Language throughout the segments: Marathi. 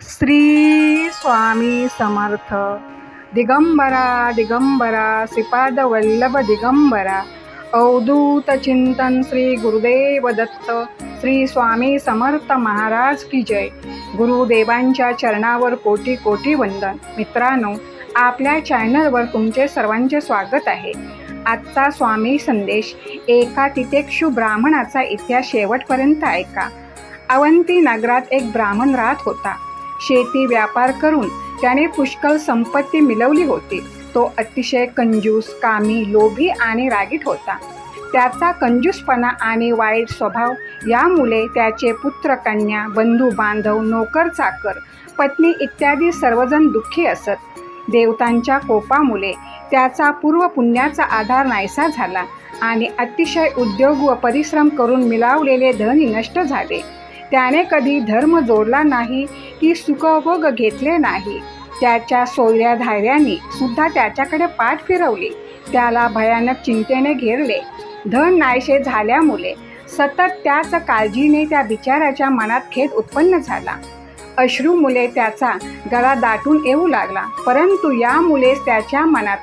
श्री स्वामी समर्थ. दिगंबरा दिगंबरा श्रीपाद वल्लभ दिगंबरा. अवधूत चिंतन श्री गुरुदेव दत्त श्री स्वामी समर्थ महाराज की जय. गुरुदेवांच्या चरणावर कोटी कोटी वंदन. मित्रांनो आपल्या चॅनलवर तुमचे सर्वांचे स्वागत आहे. आजचा स्वामी संदेश एका तितेक्षु ब्राह्मणाचा इतिहास शेवटपर्यंत ऐका. अवंती नगरात एक ब्राह्मण राहत होता. शेती व्यापार करून त्याने पुष्कळ संपत्ती मिळवली होती. तो अतिशय कंजूस कामी लोभी आणि रागीट होता. त्याचा कंजूसपणा आणि वाईट स्वभाव यामुळे त्याचे पुत्र कन्या बंधू बांधव नोकर चाकर पत्नी इत्यादी सर्वजण दुःखी असत. देवतांच्या कोपामुळे त्याचा पूर्व पुण्याचा आधार नाहीसा झाला आणि अतिशय उद्योग व परिश्रम करून मिळवलेले धन नष्ट झाले. त्याने कधी धर्म जोडला नाही की सुखभोग घेतले नाही. त्याच्या सोयऱ्या धायऱ्यांनी सुद्धा त्याच्याकडे पाठ फिरवली. त्याला भयानक चिंतेने घेरले. धन नाहीशे झाल्यामुळे सतत त्याच काळजीने त्या बिचाराच्या मनात खेद उत्पन्न झाला. अश्रूमुळे त्याचा गळा दाटून येऊ लागला. परंतु यामुळेच त्याच्या मनात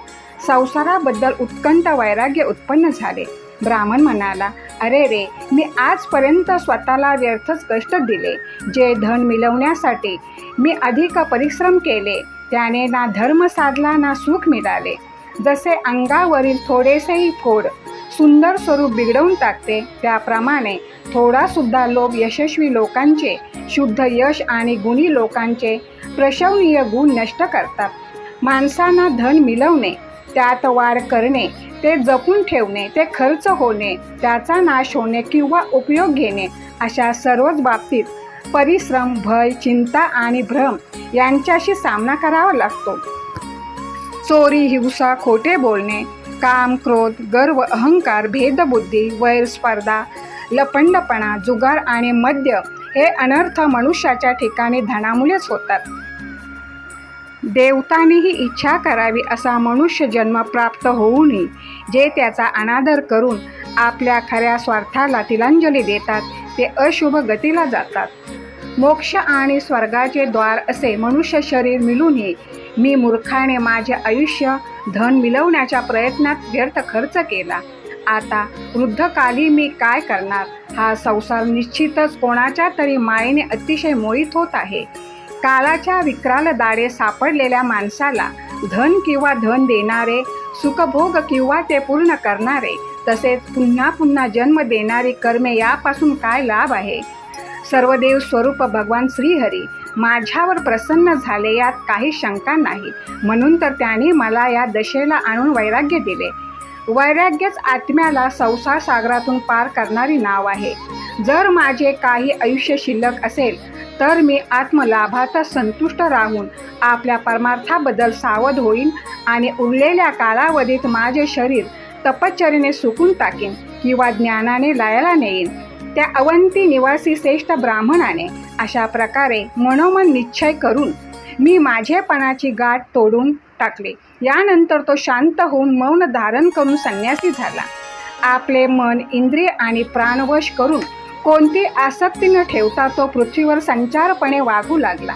संसाराबद्दल उत्कंठ वैराग्य उत्पन्न झाले. ब्राह्मण म्हणाला अरे रे मी आजपर्यंत स्वतःला व्यर्थच कष्ट दिले. जे धन मिळवण्यासाठी मी अधिक परिश्रम केले त्याने ना धर्म साधला ना सुख मिळाले. जसे अंगावरील थोडेसेही फोड सुंदर स्वरूप बिघडवून टाकते त्याप्रमाणे थोडासुद्धा लोभ यशस्वी लोकांचे शुद्ध यश आणि गुणी लोकांचे प्रशवनीय गुण नष्ट करतात. माणसांना धन मिळवणे त्यात वाढ करणे ते जपून ठेवणे ते खर्च होणे त्याचा नाश होणे किंवा उपयोग घेणे अशा सर्वच बाबतीत परिश्रम भय चिंता आणि भ्रम यांच्याशी सामना करावा लागतो. चोरी हिंसा खोटे बोलणे काम क्रोध गर्व अहंकार भेदबुद्धी वैर स्पर्धा लपंडपणा जुगार आणि मद्य हे अनर्थ मनुष्याच्या ठिकाणी धनामुळेच होतात. देवतांनीही इच्छा करावी असा मनुष्य जन्म प्राप्त होऊनही जे त्याचा अनादर करून आपल्या खऱ्या स्वार्थाला तिलांजली देतात ते अशुभ गतीला जातात. मोक्ष आणि स्वर्गाचे द्वार असे मनुष्य शरीर मिळूनही मी मूर्खाने माझे आयुष्य धन मिळवण्याच्या प्रयत्नात व्यर्थ खर्च केला. आता वृद्धकाली मी काय करणार? हा संसार निश्चितच कोणाच्या तरी मायेने अतिशय मोहित होत आहे. काळाच्या विक्राल दाडे सापडलेल्या माणसाला धन किंवा धन देणारे सुखभोग किंवा ते पूर्ण करणारे तसेच पुन्हा पुन्हा जन्म देणारी कर्मे यापासून काय लाभ आहे? सर्वदेव स्वरूप भगवान श्रीहरी माझ्यावर प्रसन्न झाले यात काही शंका नाही. म्हणून तर त्याने मला या दशेला आणून वैराग्य दिले. वैराग्यच आत्म्याला संसार सागरातून पार करणारी नाव आहे. जर माझे काही आयुष्य शिल्लक असेल तर मी आत्मलाभातच संतुष्ट राहून आपल्या परमार्थाबद्दल सावध होईन आणि उरलेल्या कालावधीत माझे शरीर तपश्चरीने सुकून टाकेन किंवा ज्ञानाने लायला नेईन. त्या अवंती निवासी श्रेष्ठ ब्राह्मणाने अशा प्रकारे मनोमन निश्चय करून मी माझेपणाची गाठ तोडून टाकले. यानंतर तो शांत होऊन मौन धारण करून संन्यासी झाला. आपले मन इंद्रिय आणि प्राणवश करून कोणती आसक्ती न ठेवता तो पृथ्वीवर संचारपणे वागू लागला?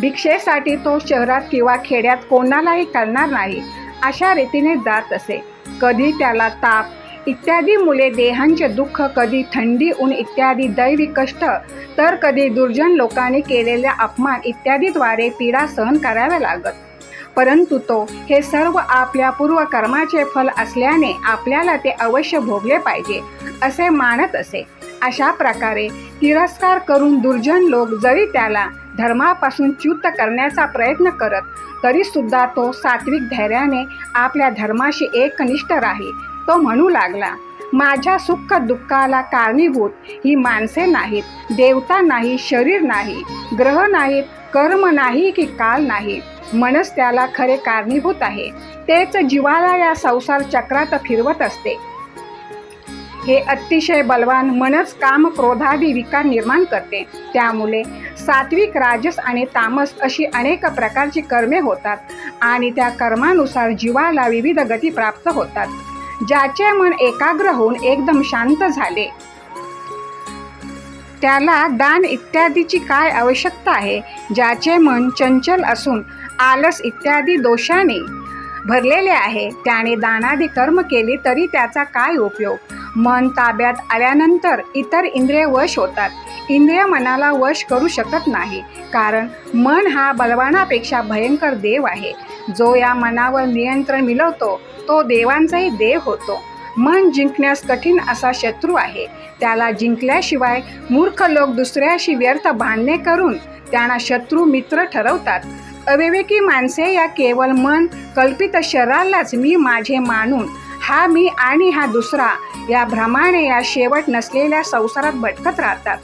भिक्षेसाठी तो शहरात किंवा खेड्यात कोणालाही करणार नाही अशा रीतीने जात असे. कधी त्याला ताप इत्यादी मुले देहांचे दुःख कधी थंडी ऊन इत्यादी दैवी कष्ट तर कधी दुर्जन लोकांनी केलेल्या अपमान इत्यादीद्वारे पीडा सहन कराव्या लागत. परंतु तो हे सर्व आपल्या पूर्वकर्माचे फल असल्याने आपल्याला ते अवश्य भोगले पाहिजे असे मानत असे. अशा प्रकारे तिरस्कार करून दुर्जन लोक जरी त्याला धर्मापासून च्युत करण्याचा प्रयत्न करत तरीसुद्धा तो सात्विक धैर्याने आपल्या धर्माशी एकनिष्ठ राही. तो म्हणू लागला माझ्या सुख दुःखाला कारणीभूत ही माणसे नाहीत देवता नाही शरीर नाही ग्रह नाहीत कर्म नाही की काल नाही. मनच त्याला खरे कारणीभूत आहे. तेच जीवाला या संसार चक्रात फिरवत असते. हे अतिशय बलवान मनच काम क्रोधादी विकार निर्माण करते. त्यामुळे सात्विक राजस आणि तामस अशी अनेक प्रकारची कर्मे होतात आणि त्या कर्मानुसार जीवाला विविध गती प्राप्त होतात. ज्याचे मन एकाग्र होऊन एकदम शांत झाले. त्याला दान इत्यादीची काय आवश्यकता आहे? ज्याचे मन चंचल असून आलस इत्यादी दोषाने भरलेले आहे. त्याने दानादी कर्म केली तरी त्याचा काय उपयोग? मन ताब्यात आल्यानंतर इतर इंद्रिय वश होतात. इंद्रिय मनाला वश करू शकत नाही. कारण मन हा बलवानापेक्षा भयंकर देव आहे. जो या मनावर नियंत्रण मिळवतो तो देवांचाही देव होतो. मन जिंकण्यास कठीण असा शत्रू आहे. त्याला जिंकल्याशिवाय मूर्ख लोक दुसऱ्याशी व्यर्थ भांडणे करून त्यांना शत्रू मित्र ठरवतात. अविवेकी माणसे या केवळ मन कल्पित शरीरालाच मी माझे मानून हा मी आणि हा दुसरा या भ्रमाने या शेवट नसलेल्या संसारात भटकत राहतात.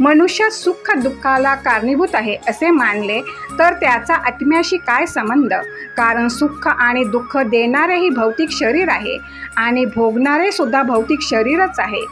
मनुष्य सुख दुःखाला कारणीभूत आहे असे मानले तर त्याचा आत्म्याशी काय संबंध? कारण सुख आणि दुःख देणारेही भौतिक शरीर आहे आणि भोगणारे सुद्धा भौतिक शरीरच आहे.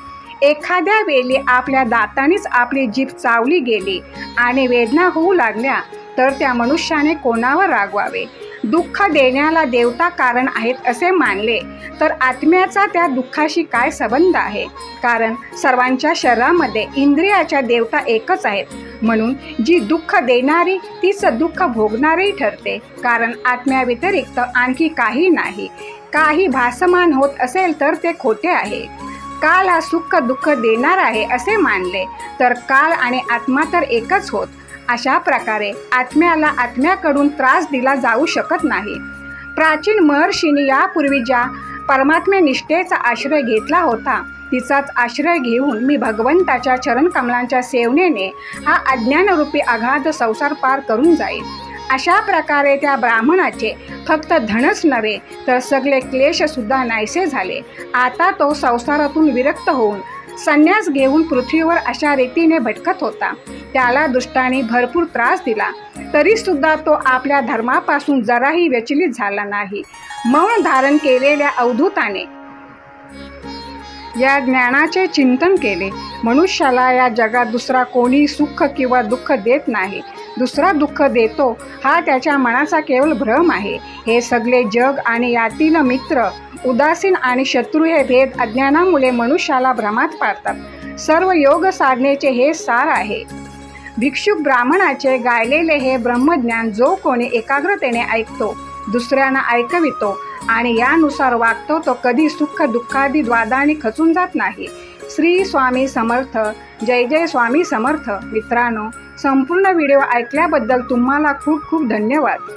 एखाद्या वेळी आपल्या दातानेच आपली जीभ चावली गेली आणि वेदना होऊ लागल्या तर त्या मनुष्याने कोणावर रागवावे? दुःख देण्याला देवता कारण आहेत असे मानले. तर आत्म्याचा त्या दुःखाशी काय संबंध आहे? कारण सर्वांच्या शरीरामध्ये इंद्रियाच्या देवता एकच आहेत. म्हणून जी दुःख देणारी तीच दुःख भोगणारी ठरते. कारण आत्म्याव्यतिरिक्त आणखी काही नाही. काही भासमान होत असेल तर ते खोटे आहे. काल हा सुख दुःख देणार आहे असे मानले. तर काल आणि आत्मा तर एकच होत. अशा प्रकारे आत्म्याला आत्म्याकडून त्रास दिला जाऊ शकत नाही. प्राचीन महर्षीने यापूर्वी ज्या परमात्म्या निष्ठेचा आश्रय घेतला होता तिचाच आश्रय घेऊन मी भगवंताच्या चरणकमलांच्या सेवनेने हा अज्ञानरूपी अगाध संसार पार करून जाईल अशा प्रकारे त्या ब्राह्मणाचे फक्त धनच नव्हे तर सगळे क्लेशसुद्धा नाहीसे झाले. आता तो संसारातून विरक्त होऊन संन्यास घेऊन पृथ्वीवर अशा रीतीने भटकत होता. त्याला दुष्टाने भरपूर त्रास दिला. तरीसुद्धा तो आपल्या धर्मापासून जराही व्यचलित झाला नाही. मौन धारण केलेल्या अवधूताने. या ज्ञानाचे चिंतन केले. मनुष्याला या जगात दुसरा कोणी सुख किंवा दुःख देत नाही. दुसरा दुःख देतो हा त्याच्या मनाचा केवळ भ्रम आहे. हे सगळे जग आणि यातील मित्र उदासीन आणि शत्रू हे भेद अज्ञानामुळे मनुष्याला भ्रमात पाडतात. सर्व योग साधनेचे हे सार आहे. भिक्षुक ब्राह्मणाचे गायलेले हे ब्रह्मज्ञान जो कोणी एकाग्रतेने ऐकतो दुसऱ्यांना ऐकवितो आणि यानुसार वागतो तो कधी सुख दुःखादी द्वादाने खचून जात नाही. श्री स्वामी समर्थ जय जय स्वामी समर्थ मित्रांनो संपूर्ण व्हिडिओ ऐकल्याबद्दल तुम्हाला खूप खूप धन्यवाद.